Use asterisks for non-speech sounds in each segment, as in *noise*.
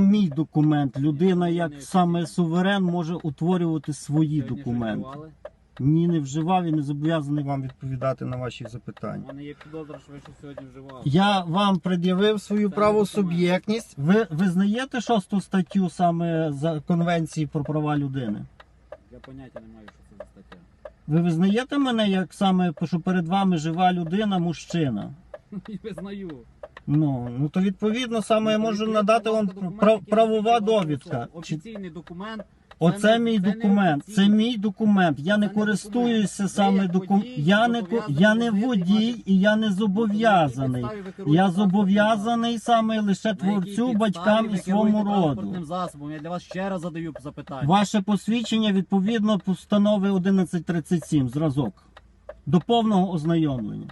Мій документ. Людина, як саме суверен, може утворювати свої документи. Ні, не вживав і не зобов'язаний вам відповідати на ваші У запитання. мене є підозра, що ви щось сьогодні вживали. Я вам пред'явив свою Це правосуб'єктність. Ви визнаєте шосту статтю саме за конвенції про права людини? Я поняття не маю, що це за стаття. Ви визнаєте мене як саме, що перед вами жива людина, мужчина? *laughs* Визнаю. Ну, ну то відповідно саме я можу надати вам прав- правова довідка. Чи Офіційний документ. Оце мій документ. Це мій документ. Я не користуюся саме документом. Я не ко- я не водій і я не зобов'язаний. Я зобов'язаний саме лише творцю, батькам і своєму роду. засобом? Я для вас ще раз задаю запитання. Ваше посвідчення відповідно постанови 1137 зразок. До повного ознайомлення.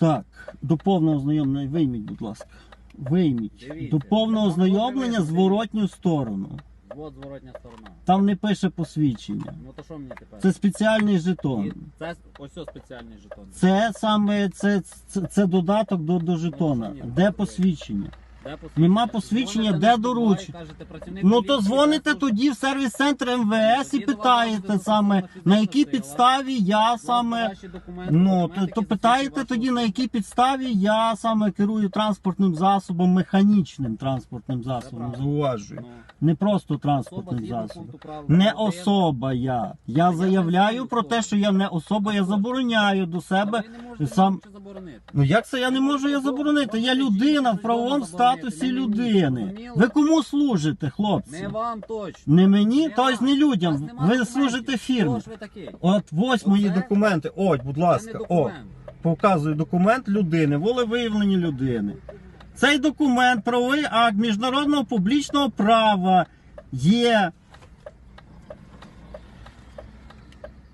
Так, до повного ознайомлення вийміть, будь ласка. Вийміть. Дивіться, До повного там ознайомлення зворотню сторону. Вот зворотня сторона. Там не пише посвідчення. Ну то що мені тепер? Це спеціальний жетон. І Це ось ось спеціальний жетон. Це саме це, це, це додаток до, до жетона. Ну, ні, Де посвідчення? Де посвідчення? Нема посвідчення, Дзвоните де на 102 і доручення? кажете, працівник Ну то поліції, дзвоните служба. тоді в сервіс-центр МВС і Тоді до вас питаєте буде саме застосована на якій фізична сила. підставі я саме. ваші документи, Ну, документи, то, які то засвідчують питаєте вашу тоді, на якій підставі я саме керую транспортним засобом, механічним транспортним засобом, правда. зауважую. Ну, Не просто особа транспортним згідно засобом. пункту правил Не 1, особа я. Я заявляю про те, що я не особа, я забороняю до себе. ви не можете сам- нічого заборонити. Ну як це я не можу я заборонити? Я людина в правовому статусі людини. Ви кому служите, хлопці? Не вам точно. Не мені, Не тобто вам. не У вас людям. нема Ви документів. служите фірмі. Ж ви такий? От ось мої Оце? документи. Ось, будь Це не ласка, о, документ. показую документ людини, волевиявлення людини. Цей документ, правовий акт міжнародного публічного права є.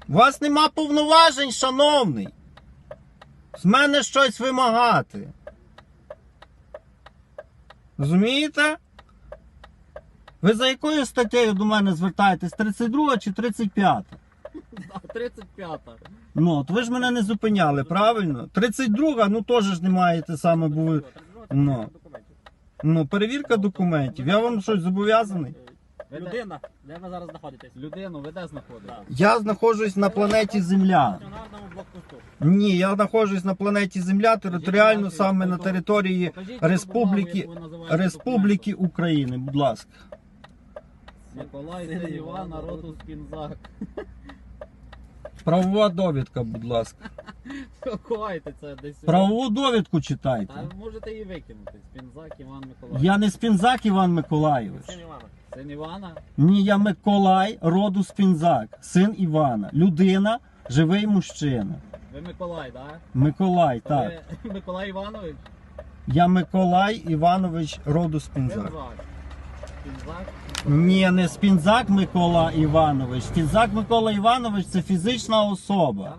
У вас нема повноважень, шановний. З мене щось вимагати. Розумієте? Ви за якою статтею до мене звертаєтесь? 32 чи 35? Да, 35-та. Ну, от ви ж мене не зупиняли, правильно? 32, ну теж ж не маєте саме, бути. Ну. Ну, перевірка документів. Я вам щось зобов'язаний. Ви Людина, де ви зараз знаходитесь? Людину ви де знаходите? Я знаходжусь на планеті Земля. стаціонарному блокпосту. Ні, я знаходжусь на планеті Земля, територіально саме на території Покажіть Республіки, документ, яку ви називаєте Республіки України. Будь ласка. Миколай Син Іван, народу Спінзак. Правова довідка, будь ласка. Ховайте це десь. Правову довідку читайте. Та можете її викинути. Спінзак Іван Миколай. Я не Спінзак Іван Миколайович. Син Івана. Син Івана? Ні, я Миколай, роду Спінзак, син Івана. Людина, живий мужчина. Ви Миколай, так? Миколай, так. Ви Миколай Іванович? Я Миколай Іванович роду Спінзак. Спінзак. Спінзак? Ні, не Спінзак Микола Іванович. Спінзак Микола Іванович це фізична особа.